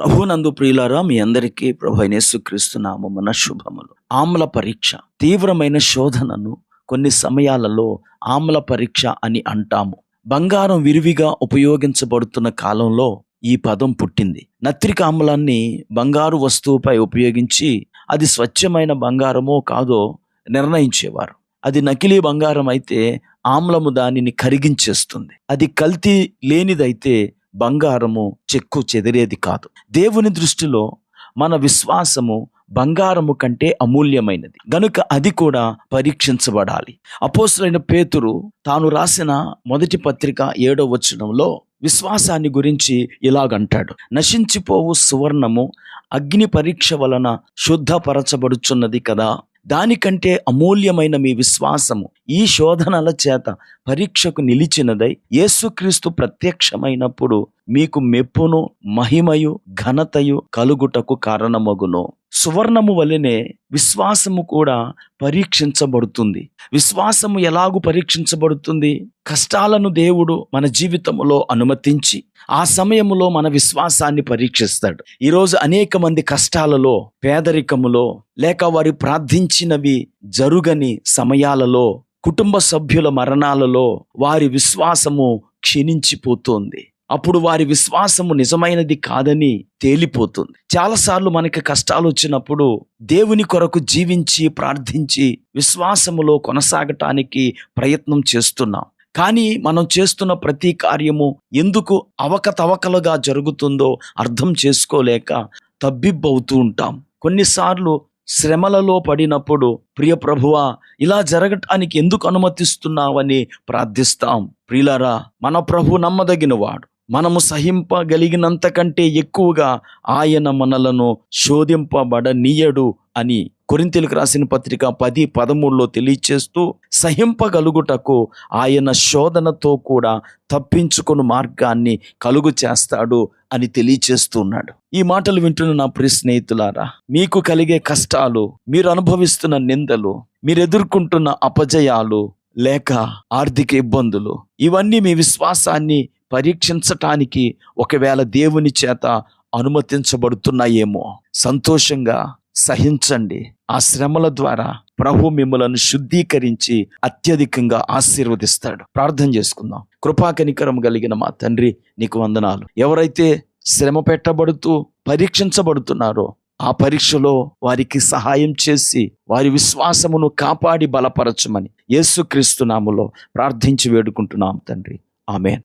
ప్రభునందు ప్రియులారా మీ అందరికీ ప్రభు యేసుక్రీస్తు నామమున శుభములు. ఆమ్ల పరీక్ష తీవ్రమైన శోధనను కొన్ని సమయాలలో ఆమ్ల పరీక్ష అని అంటాము. బంగారం విరివిగా ఉపయోగించబడుతున్న కాలంలో ఈ పదం పుట్టింది. నత్రిక ఆమ్లాన్ని బంగారు వస్తువుపై ఉపయోగించి అది స్వచ్ఛమైన బంగారమో కాదో నిర్ణయించేవారు. అది నకిలీ బంగారం అయితే ఆమ్లము దానిని కరిగించేస్తుంది. అది కల్తీ లేనిదైతే బంగారము చెక్కు చెదిరేది కాదు. దేవుని దృష్టిలో మన విశ్వాసము బంగారము కంటే అమూల్యమైనది. గనుక అది కూడా పరీక్షించబడాలి. అపోసులైన పేతురు తాను రాసిన మొదటి పత్రిక ఏడో వచనంలో విశ్వాసాన్ని గురించి ఇలాగంటాడు. నశించిపోవు సువర్ణము అగ్ని పరీక్ష వలన శుద్ధపరచబడుచున్నది కదా? దానికంటే అమూల్యమైన మీ విశ్వాసము ఈ శోధనల చేత పరీక్షకు నిలిచినదై యేసుక్రీస్తు ప్రత్యక్షమైనప్పుడు మీకు మెప్పును మహిమయు ఘనతయు కలుగుటకు కారణమగును. సువర్ణము వలనే విశ్వాసము కూడా పరీక్షించబడుతుంది. విశ్వాసము ఎలాగు పరీక్షించబడుతుంది? కష్టాలను దేవుడు మన జీవితంలో అనుమతించి ఆ సమయములో మన విశ్వాసాన్ని పరీక్షిస్తాడు. ఈరోజు అనేక మంది కష్టాలలో పేదరికములో లేక వారు ప్రార్థించినవి జరుగని సమయాలలో కుటుంబ సభ్యుల మరణాలలో వారి విశ్వాసము క్షీణించిపోతోంది. అప్పుడు వారి విశ్వాసము నిజమైనది కాదని తేలిపోతుంది. చాలాసార్లు మనకి కష్టాలు వచ్చినప్పుడు దేవుని కొరకు జీవించి ప్రార్థించి విశ్వాసములో కొనసాగటానికి ప్రయత్నం చేస్తున్నాం. కానీ మనం చేస్తున్న ప్రతి కార్యము ఎందుకు అవకతవకలుగా జరుగుతుందో అర్థం చేసుకోలేక తబ్బిబ్బవుతూ ఉంటాం. కొన్నిసార్లు శ్రమలలో పడినప్పుడు ప్రియ ప్రభువా ఇలా జరగటానికి ఎందుకు అనుమతిస్తున్నావని ప్రార్థిస్తాం. ప్రియులరా మన ప్రభు నమ్మదగినవాడు. మనము సహింపగలిగినంత కంటే ఎక్కువగా ఆయన మనలను శోధింపబడనీయడు అని కొరింతలకు రాసిన పత్రిక పది పదమూడులో తెలియచేస్తూ సహింపగలుగుటకు ఆయన శోధనతో కూడా తప్పించుకుని మార్గాన్ని కలుగు చేస్తాడు అని తెలియచేస్తున్నాడు. ఈ మాటలు వింటున్న నా ప్రియ స్నేహితులారా మీకు కలిగే కష్టాలు మీరు అనుభవిస్తున్న నిందలు మీరు ఎదుర్కొంటున్న అపజయాలు లేక ఆర్థిక ఇబ్బందులు ఇవన్నీ మీ విశ్వాసాన్ని పరీక్షించటానికి ఒకవేళ దేవుని చేత అనుమతించబడుతున్నాయేమో. సంతోషంగా సహించండి. ఆ శ్రమల ద్వారా ప్రభు మిమ్మలను శుద్ధీకరించి అత్యధికంగా ఆశీర్వదిస్తాడు. ప్రార్థన చేసుకుందాం. కృపాకనికరం కలిగిన మా తండ్రి నీకు వందనాలు. ఎవరైతే శ్రమ పెట్టబడుతూ పరీక్షించబడుతున్నారో ఆ పరీక్షలో వారికి సహాయం చేసి వారి విశ్వాసమును కాపాడి బలపరచమని యేసుక్రీస్తు నాములో ప్రార్థించి వేడుకుంటున్నాం తండ్రి. ఆమెన్.